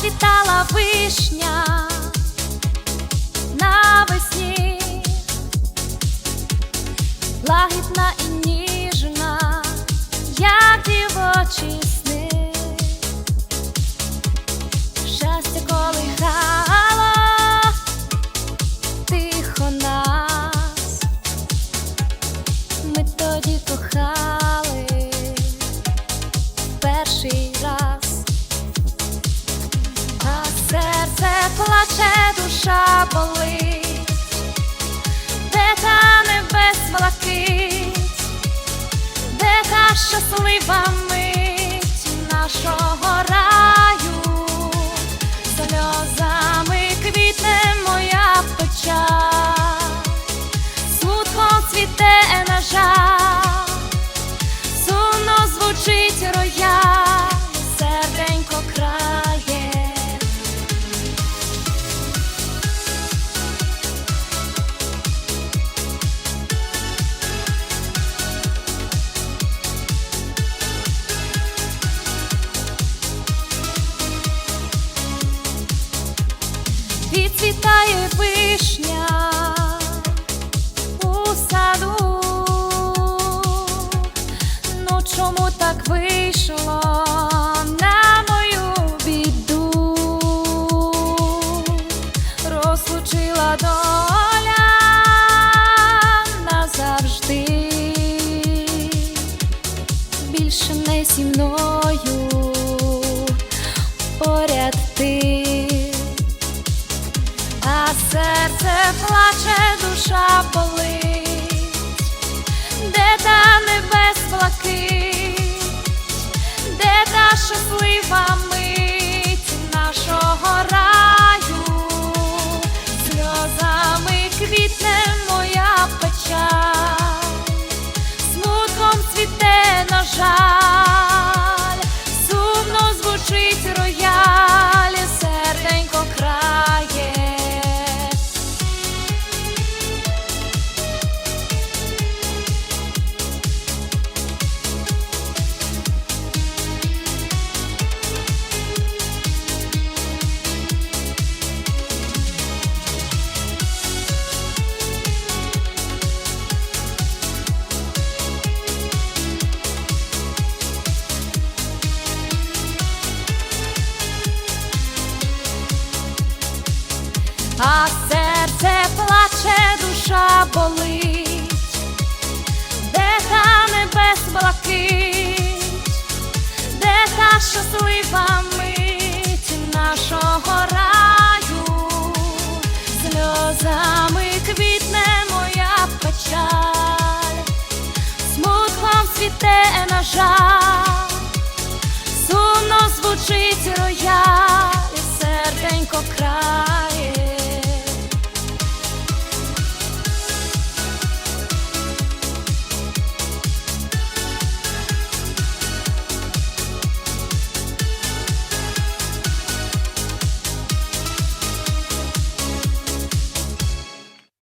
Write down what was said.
зацвітала вишня навесні, лагідна і ніжна, як дівочі сни, щастя коли колихало тихо нас, ми тоді кохали перший. Плаче, душа болить, де та небес блакить, де та щаслива Відцвітає вишня у саду. Ну чому так вийшло серце плаче, душа болить, де та небес плакить, де та щаслива мить а серце плаче, душа болить, де та небес блакить, де та щаслива мить нашого раю, сльозами квітне моя печаль, смутком цвіте на жаль, сумно звучить рояль, серденько край.